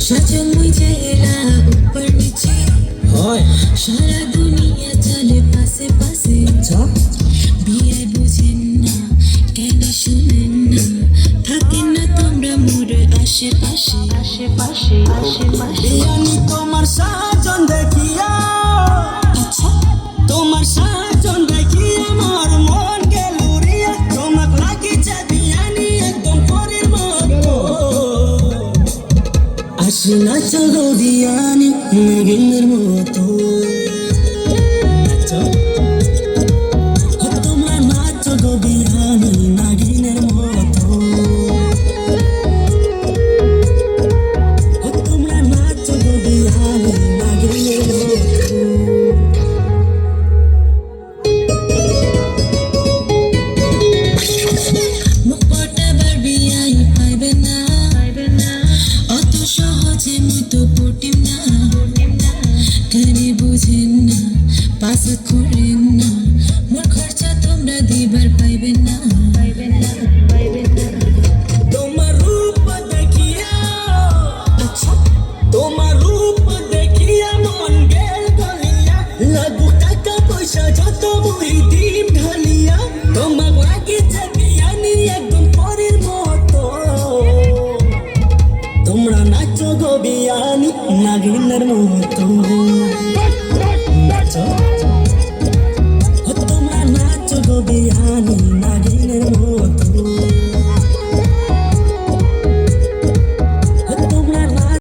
সজমুই জেলা উপর নিচে। হয়। সারা দুনিয়া চলে পাশে পাশে। আচ্ছা। বিয়ে বুঝেন না কেন শুনেন না? থাকেন না তোমরা মোর আশেপাশে আশেপাশে। আশেপাশে। আমি তোমার সাজন দেখিয়া আসি না চলো বিয়ানি নাগিনের মতো তোমরা নাচো গো তো পটিম না। কানে বুঝেন না, পাস করেন না। মোর খরচা তোমরা দিবার পাইবে না। তোমার রূপ দেখিয়া আচ্ছা তোমার রূপ দেখিয়া মন গেল গলিয়া বিয়ানি নাগিনার মতো। নাচো। তোমরা নাচো গো বিহানি নাগিনের মতো।